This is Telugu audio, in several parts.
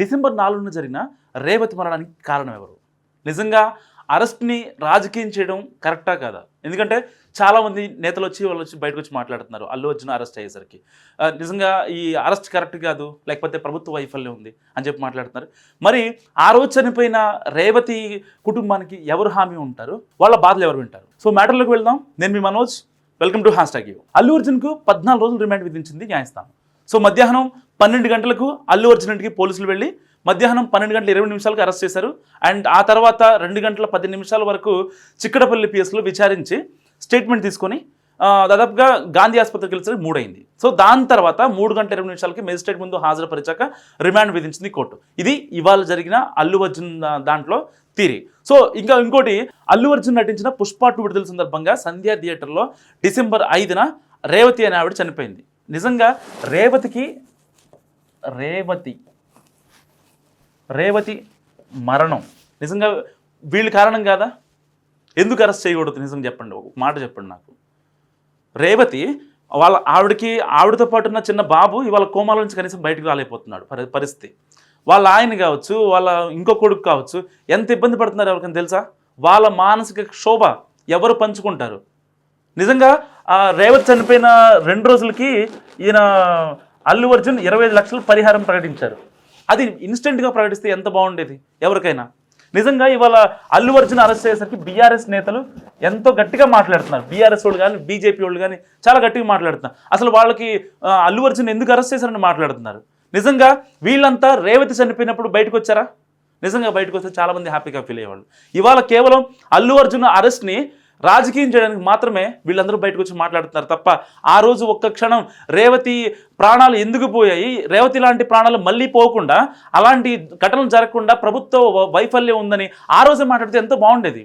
డిసెంబర్ నాలుగున జరిగిన రేవతి మరణానికి కారణం ఎవరు నిజంగా అరెస్ట్ని రాజకీయం చేయడం కరెక్టా కాదా? ఎందుకంటే చాలామంది నేతలు వచ్చి వాళ్ళు వచ్చి బయటకు వచ్చి మాట్లాడుతున్నారు. అల్లు అర్జున్ అరెస్ట్ అయ్యేసరికి. నిజంగా ఈ అరెస్ట్ కరెక్ట్ కాదు లేకపోతే ప్రభుత్వ వైఫల్యం ఉంది అని చెప్పి మాట్లాడుతున్నారు. మరి ఆ రోజు చనిపోయిన రేవతి కుటుంబానికి ఎవరు హామీ ఉంటారు? వాళ్ళ బాధలు ఎవరు వింటారు? సో మ్యాటర్లోకి వెళ్దాం. నేను మీ Manoj. Welcome to hash tag you. Allu అర్జున్కు పద్నాలుగు రోజులు రిమాండ్ విధించింది న్యాయస్థానం. సో మధ్యాహ్నం పన్నెండు గంటలకు అల్లు అర్జున్ పోలీసులు వెళ్ళి మధ్యాహ్నం పన్నెండు గంటల ఇరవై నిమిషాలకు అరెస్ట్ చేశారు. అండ్ ఆ తర్వాత రెండు గంటల పది నిమిషాల వరకు చిక్కడపల్లి పిఎస్లో విచారించి స్టేట్మెంట్ తీసుకొని దాదాపుగా గాంధీ ఆసుపత్రికి వెళ్ళేసరికి మూడైంది సో దాని తర్వాత మూడు గంటల ఇరవై నిమిషాలకి మేజిస్ట్రేట్ ముందు హాజరుపరిచాక రిమాండ్ విధించింది కోర్టు. ఇది ఇవాళ జరిగిన అల్లు అర్జున్ దాంట్లో తీరి. సో ఇంకా ఇంకోటి అల్లు అర్జున్ నటించిన పుష్ప టూ విడుదల సందర్భంగా సంధ్యా థియేటర్లో డిసెంబర్ ఐదున రేవతి అనే ఆవిడ చనిపోయింది. నిజంగా రేవతికి రేవతి. రేవతి మరణం. నిజంగా వీళ్ళు కారణం కాదా? ఎందుకు అరెస్ట్ చేయకూడదు? నిజంగా చెప్పండి ఒక మాట చెప్పండి నాకు. రేవతి వాళ్ళ ఆవిడకి ఆవిడతో పాటు ఉన్న చిన్న బాబు ఇవాళ కోమాల నుంచి కనీసం బయటకు రాలేకపోతున్నాడు. పరి పరిస్థితి. వాళ్ళ ఆయన కావచ్చు వాళ్ళ ఇంకో కొడుకు కావచ్చు ఎంత ఇబ్బంది పడుతున్నారు ఎవరికైనా తెలుసా? వాళ్ళ మానసిక క్షోభ ఎవరు పంచుకుంటారు? నిజంగా ఆ రేవతి చనిపోయిన రెండు రోజులకి ఈయన అల్లు అర్జున్ ఇరవై ఐదు లక్షలు పరిహారం ప్రకటించారు. అది ఇన్స్టెంట్గా ప్రకటిస్తే ఎంత బాగుండేది? ఎవరికైనా. నిజంగా ఇవాళ అల్లు అర్జున్ అరెస్ట్ చేసేసరికి బీఆర్ఎస్ నేతలు ఎంతో గట్టిగా మాట్లాడుతున్నారు. బీఆర్ఎస్ వాళ్ళు కానీ బీజేపీ వాళ్ళు కానీ చాలా గట్టిగా మాట్లాడుతున్నారు. అసలు వాళ్ళకి అల్లు అర్జున్ ఎందుకు అరెస్ట్ చేశారని మాట్లాడుతున్నారు. నిజంగా వీళ్ళంతా రేవతి చనిపోయినప్పుడు బయటకు వచ్చారా? నిజంగా బయటకు వస్తే చాలామంది హ్యాపీగా ఫీల్ అయ్యేవాళ్ళు. ఇవాళ కేవలం అల్లు అర్జున్ అరెస్ట్ని రాజకీయం చేయడానికి మాత్రమే వీళ్ళందరూ బయటకు వచ్చి మాట్లాడుతున్నారు తప్ప ఆ రోజు ఒక్క క్షణం రేవతి ప్రాణాలు ఎందుకు పోయాయి? రేవతి లాంటి ప్రాణాలు మళ్ళీ పోకుండా అలాంటి ఘటనలు జరగకుండా ప్రభుత్వ వైఫల్యం ఉందని ఆ రోజే మాట్లాడితే ఎంతో బాగుండేది.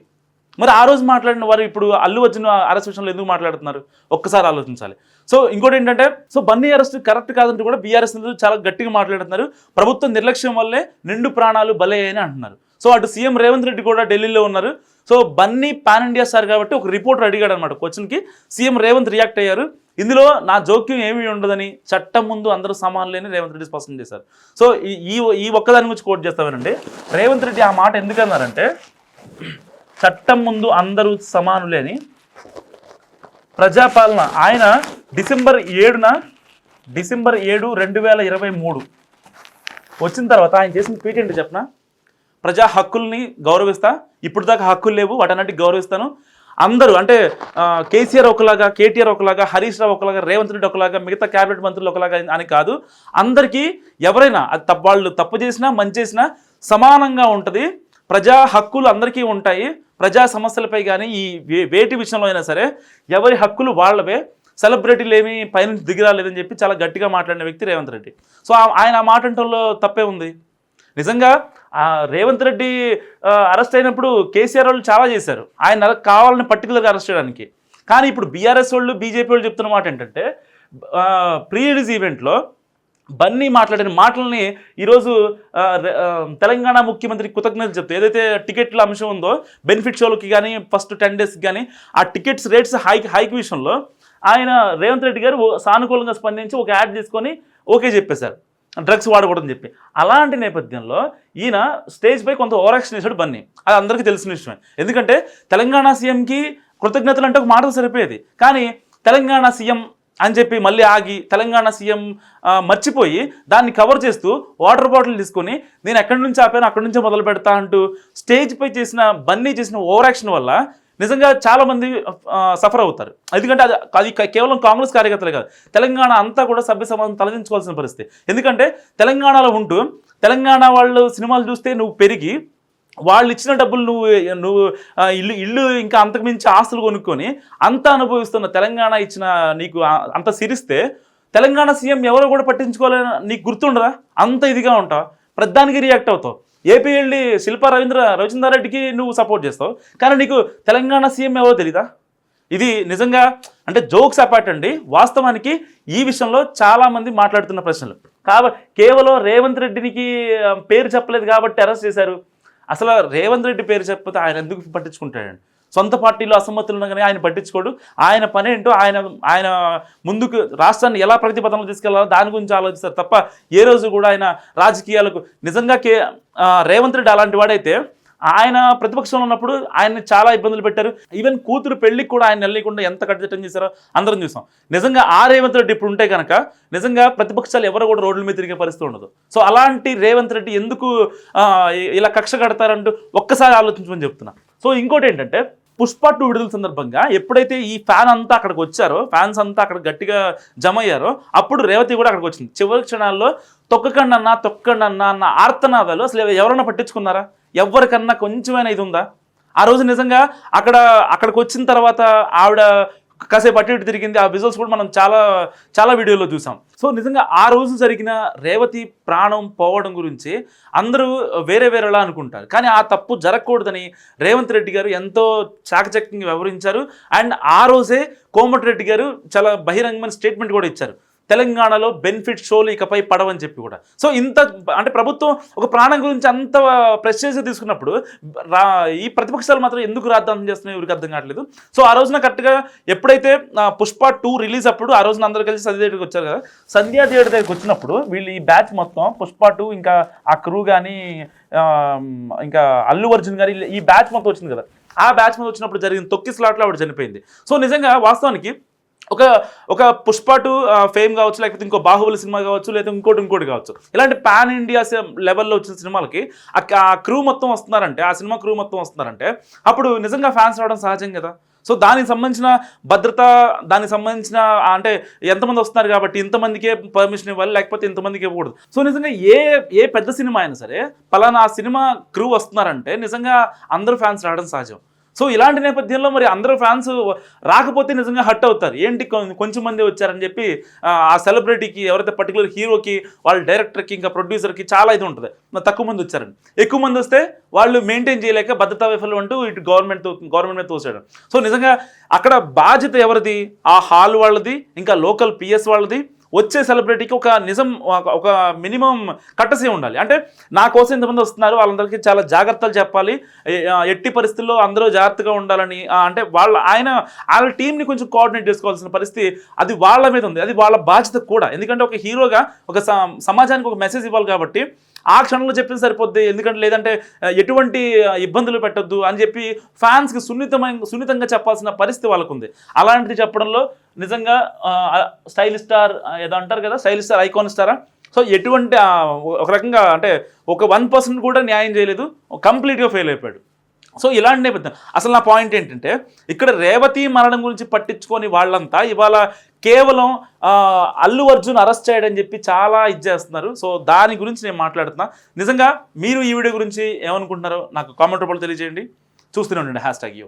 మరి ఆ రోజు మాట్లాడిన వారు ఇప్పుడు అల్లు వచ్చిన అరెస్ట్ విషయంలో ఎందుకు మాట్లాడుతున్నారు? ఒక్కసారి ఆలోచించాలి. సో ఇంకోటి ఏంటంటే సో బన్నీ అరెస్ట్ కరెక్ట్ కాదంటూ కూడా బీఆర్ఎస్ చాలా గట్టిగా మాట్లాడుతున్నారు. ప్రభుత్వం నిర్లక్ష్యం వల్లే నిండు ప్రాణాలు బలయ్యాయని అని అంటున్నారు. సో అటు సీఎం రేవంత్ రెడ్డి కూడా ఢిల్లీలో ఉన్నారు. So Bunny pan India sir కాబట్టి ఒక రిపోర్టర్ అడిగాడు అనమాట క్వశ్చన్కి సీఎం రేవంత్ రియాక్ట్ అయ్యారు. ఇందులో నా జోక్యం ఏమీ ఉండదని చట్టం ముందు అందరూ సమానులేని రేవంత్ రెడ్డి స్పష్టం చేశారు. సో ఈ ఈ- ఒక్కదాని గురించి కోట్ చేస్తామేనండి. రేవంత్ రెడ్డి ఆ మాట ఎందుకన్నారంటే చట్టం ముందు అందరూ సమానులేని ప్రజాపాలన. ఆయన డిసెంబర్ ఏడున డిసెంబర్ ఏడు రెండు వేల ఇరవై మూడు వచ్చిన తర్వాత ఆయన చేసిన ట్వీట్ ఏంటి చెప్పనా? ప్రజా హక్కుల్ని గౌరవిస్తా. ఇప్పుడు దాకా హక్కులు లేవు వాటన్నిటికి గౌరవిస్తాను. అందరూ అంటే కేసీఆర్ ఒకలాగా కేటీఆర్ ఒకలాగా హరీష్ రావు ఒకలాగా రేవంత్ రెడ్డి ఒకలాగా మిగతా క్యాబినెట్ మంత్రులు ఒకలాగా అని కాదు. అందరికీ ఎవరైనా అది తప్ప వాళ్ళు తప్పు చేసినా మంచి చేసినా సమానంగా ఉంటుంది. ప్రజా హక్కులు అందరికీ ఉంటాయి. ప్రజా సమస్యలపై కానీ ఈ వే- వేటి విషయంలో అయినా సరే ఎవరి హక్కులు వాళ్ళవే. సెలబ్రిటీలు ఏమి పైనుంచి దిగిరాలేదని చెప్పి చాలా గట్టిగా మాట్లాడిన వ్యక్తి రేవంత్ రెడ్డి. సో ఆయన ఆ మాట అంటంలో తప్పే ఉంది. నిజంగా ఆ రేవంత్ రెడ్డి అరెస్ట్ అయినప్పుడు కేసీఆర్ వాళ్ళు చాలా చేశారు. ఆయన కావాలని పర్టికులర్గా అరెస్ట్ చేయడానికి. కానీ ఇప్పుడు బీఆర్ఎస్ వాళ్ళు బీజేపీ వాళ్ళు చెప్తున్న మాట ఏంటంటే ప్రీ రిలీజ్ ఈవెంట్లో బన్నీ మాట్లాడిన మాటలని ఈరోజు తెలంగాణ ముఖ్యమంత్రి కృతజ్ఞతలు చెప్తే ఏదైతే టికెట్ల అంశం ఉందో బెనిఫిట్ షోలకి కానీ ఫస్ట్ టెన్ డేస్కి కానీ ఆ టికెట్స్ రేట్స్ హైక్ హైక్ విషయంలో ఆయన రేవంత్ రెడ్డి గారు సానుకూలంగా స్పందించి ఒక యాడ్ తీసుకొని ఓకే చెప్పేశారు. డ్రగ్స్ వాడకూడదని చెప్పి. అలాంటి నేపథ్యంలో ఈయన స్టేజ్ పై కొంత ఓవరాక్షన్ చేశాడు బన్నీ. అది అందరికీ తెలిసిన విషయమే. ఎందుకంటే తెలంగాణ సీఎంకి కృతజ్ఞతలు అంటే ఒక మాటలు సరిపోయేది. కానీ తెలంగాణ సీఎం అని చెప్పి మళ్ళీ ఆగి తెలంగాణ సీఎం మర్చిపోయి దాన్ని కవర్ చేస్తూ వాటర్ బాటిల్ తీసుకొని నేను ఎక్కడి నుంచి ఆపాను అక్కడి నుంచే మొదలు పెడతా అంటూ స్టేజ్పై చేసిన బన్నీ చేసిన ఓవరాక్షన్ వల్ల నిజంగా చాలామంది సఫర్ అవుతారు. ఎందుకంటే అది అది కేవలం కాంగ్రెస్ కార్యకర్తలే కాదు తెలంగాణ అంతా కూడా సభ్య సమాజం తలదించుకోవాల్సిన పరిస్థితి. ఎందుకంటే తెలంగాణలో ఉంటూ తెలంగాణ వాళ్ళు సినిమాలు చూస్తే నువ్వు పెరిగి వాళ్ళు ఇచ్చిన డబ్బులు నువ్వు నువ్వు ఇల్లు ఇల్లు ఇంకా అంతకుమించి ఆస్తులు కొనుక్కొని అంత అనుభవిస్తున్న తెలంగాణ ఇచ్చిన నీకు అంత సిరిస్తే తెలంగాణ సీఎం ఎవరో కూడా పట్టించుకోవాలని నీకు గుర్తుండదా? అంత ఇదిగా ఉంటావు. ప్రధానికి రియాక్ట్ అవుతావు. ఏపీ వెళ్ళి శిల్పా రవీంద్ర రవిచంద్రారెడ్డికి నువ్వు సపోర్ట్ చేస్తావు. కానీ నీకు తెలంగాణ సీఎం ఎవరో తెలీదా? ఇది నిజంగా అంటే జోక్స్ అపార్ట్ అండి వాస్తవానికి ఈ విషయంలో చాలామంది మాట్లాడుతున్న ప్రశ్నలు. కాబట్టి కేవలం రేవంత్ రెడ్డినికి పేరు చెప్పలేదు కాబట్టి అరెస్ట్ చేశారు. అసలు రేవంత్ రెడ్డి పేరు చెప్పితే ఆయన ఎందుకు పట్టించుకుంటాడండి? సొంత పార్టీలో అసమ్మతులు ఉన్నా కానీ ఆయన పట్టించుకోడు. ఆయన పని ఏంటో ఆయన ఆయన ముందుకు రాష్ట్రాన్ని ఎలా ప్రతిపదంలో తీసుకెళ్ళాలో దాని గురించి ఆలోచిస్తారు తప్ప ఏ రోజు కూడా ఆయన రాజకీయాలకు నిజంగా కే రేవంత్ రెడ్డి అలాంటి వాడైతే ఆయన ప్రతిపక్షంలో ఉన్నప్పుడు ఆయన్ని చాలా ఇబ్బందులు పెట్టారు. ఈవెన్ కూతురు పెళ్ళికి కూడా ఆయన వెళ్ళకుండా ఎంత కట్టుదిట్టం చేశారో అందరం చూసాం. నిజంగా ఆ రేవంత్ రెడ్డి ఇప్పుడు ఉంటే కనుక నిజంగా ప్రతిపక్షాలు ఎవరు కూడా రోడ్ల మీద తిరిగే పరిస్థితి ఉండదు. సో అలాంటి రేవంత్ రెడ్డి ఎందుకు ఇలా కక్ష కడతారంటూ ఒక్కసారి ఆలోచించమని చెప్తున్నా. సో ఇంకోటి ఏంటంటే పుష్ప టూ విడుదల సందర్భంగా ఎప్పుడైతే ఈ ఫ్యాన్ అంతా అక్కడికి వచ్చారో ఫ్యాన్స్ అంతా అక్కడ గట్టిగా జమ అయ్యారో అప్పుడు రేవతి కూడా అక్కడికి వచ్చింది. చివరి క్షణాల్లో తొక్కకండి అన్న తొక్కండి అన్న అన్న ఆర్తనాదాలు అసలు ఎవరైనా పట్టించుకున్నారా? ఎవరికన్నా కొంచెమైనా ఇది ఉందా? ఆ రోజు నిజంగా అక్కడ అక్కడికి వచ్చిన తర్వాత ఆవిడ కాసేపు అటు ఇటు తిరిగింది. ఆ విజువల్స్ కూడా మనం చాలా చాలా వీడియోలో చూసాం. సో నిజంగా ఆ రోజు జరిగిన రేవతి ప్రాణం పోవడం గురించి అందరూ వేరే వేరేలా అనుకుంటారు. కానీ ఆ తప్పు జరగకూడదని రేవంత్ రెడ్డి గారు ఎంతో చాకచక్యంగా వివరించారు. అండ్ ఆ రోజే కోమటిరెడ్డి గారు చాలా బహిరంగమైన స్టేట్మెంట్ కూడా ఇచ్చారు. తెలంగాణలో బెనిఫిట్ షోలు ఇకపై పడవని చెప్పి కూడా. సో ఇంత అంటే ప్రభుత్వం ఒక ప్రాణం గురించి అంత ప్రెస్టేజ్ తీసుకున్నప్పుడు రా ఈ ప్రతిపక్షాలు మాత్రం ఎందుకు రాద్దాం చేస్తున్నాయి ఎవరికి అర్థం కావట్లేదు. సో ఆ రోజున కరెక్ట్గా ఎప్పుడైతే పుష్ప టూ రిలీజ్ అప్పుడు ఆ రోజున అందరూ కలిసి సంధ్యా థియేటర్కి వచ్చారు కదా సంధ్యా థియేటర్ దగ్గరికి వచ్చినప్పుడు వీళ్ళు ఈ బ్యాచ్ మొత్తం పుష్ప టూ ఇంకా ఆ క్రూ కానీ ఇంకా అల్లు అర్జున్ గారి ఈ బ్యాచ్ మొత్తం వచ్చింది కదా ఆ బ్యాచ్ మొత్తం వచ్చినప్పుడు జరిగిన తొక్కి స్లాట్లో ఆవిడ చనిపోయింది. సో నిజంగా వాస్తవానికి ఒక ఒక పుష్ప టు ఫేమ్ కావచ్చు లేకపోతే ఇంకో బాహుబలి సినిమా కావచ్చు లేదా ఇంకోటి ఇంకోటి కావచ్చు. ఇలాంటి పాన్ ఇండియా లెవెల్లో వచ్చిన సినిమాలకి ఆ- క్రూ మొత్తం వస్తున్నారంటే ఆ సినిమా క్రూ మొత్తం వస్తున్నారంటే అప్పుడు నిజంగా ఫ్యాన్స్ రావడం సహజం కదా. సో దానికి సంబంధించిన భద్రత దానికి సంబంధించిన అంటే ఎంతమంది వస్తున్నారు కాబట్టి ఇంతమందికే పర్మిషన్ ఇవ్వాలి లేకపోతే ఇంతమందికి ఇవ్వకూడదు. సో నిజంగా ఏ ఏ పెద్ద సినిమా అయినా సరే పలానా ఆ సినిమా క్రూ వస్తున్నారంటే నిజంగా అందరూ ఫ్యాన్స్ రావడం సహజం. సో ఇలాంటి నేపథ్యంలో మరి అందరూ ఫ్యాన్స్ రాకపోతే నిజంగా హట్ అవుతారు. ఏంటి కొంచెం మంది వచ్చారని చెప్పి ఆ, సెలబ్రిటీకి ఎవరైతే పర్టికులర్ హీరోకి వాళ్ళ డైరెక్టర్కి ఇంకా ప్రొడ్యూసర్కి చాలా ఇది ఉంటుంది. తక్కువ మంది వచ్చారని ఎక్కువ మంది వస్తే వాళ్ళు మెయింటైన్ చేయలేక భద్రతా వైఫల్యం అంటూ ఇటు గవర్నమెంట్ గవర్నమెంట్ మీద తోసాడు సో నిజంగా అక్కడ బాధ్యత ఎవరిది? ఆ హాల్ వాళ్ళది ఇంకా లోకల్ పిఎస్ వాళ్ళది వచ్చే సెలబ్రిటీకి ఒక నిజం ఒక- ఒక మినిమం కట్టసి ఉండాలి. అంటే నా కోసం ఇంతమంది వస్తున్నారు వాళ్ళందరికీ చాలా జాగ్రత్తలు చెప్పాలి. ఎట్టి పరిస్థితుల్లో అందరూ జాగ్రత్తగా ఉండాలని అంటే వాళ్ళ ఆయన వాళ్ళ టీంని కొంచెం కోఆర్డినేట్ చేసుకోవాల్సిన పరిస్థితి అది వాళ్ళ మీద ఉంది. అది వాళ్ళ బాధ్యత కూడా. ఎందుకంటే ఒక హీరోగా ఒక స- సమాజానికి ఒక మెసేజ్ ఇవ్వాలి కాబట్టి ఆ క్షణంలో చెప్పింది సరిపోద్ది. ఎందుకంటే లేదంటే ఎటువంటి ఇబ్బందులు పెట్టొద్దు అని చెప్పి ఫ్యాన్స్కి సున్నితమైన సున్నితంగా చెప్పాల్సిన పరిస్థితి వాళ్ళకు ఉంది అలాంటిది చెప్పడంలో నిజంగా స్టైల్ స్టార్ ఏదో అంటారు కదా స్టైల్ స్టార్ ఐకాన్ స్టారా? సో ఎటువంటి ఒక రకంగా అంటే ఒక వన్ పర్సెంట్ కూడా న్యాయం చేయలేదు. కంప్లీట్గా ఫెయిల్ అయిపోయాడు. సో ఇలాంటి నేపథ్యం. అసలు నా పాయింట్ ఏంటంటే ఇక్కడ రేవతి మరణం గురించి పట్టించుకొని వాళ్ళంతా ఇవాళ కేవలం అల్లు అర్జున్ అరెస్ట్ చేయడని చెప్పి చాలా ఇది చేస్తున్నారు. సో దాని గురించి నేను మాట్లాడుతున్నా. నిజంగా మీరు ఈ వీడియో గురించి ఏమనుకుంటున్నారో నాకు కామెంట్ రూపంలో తెలియజేయండి. చూస్తూనే ఉండండి. Hash tag you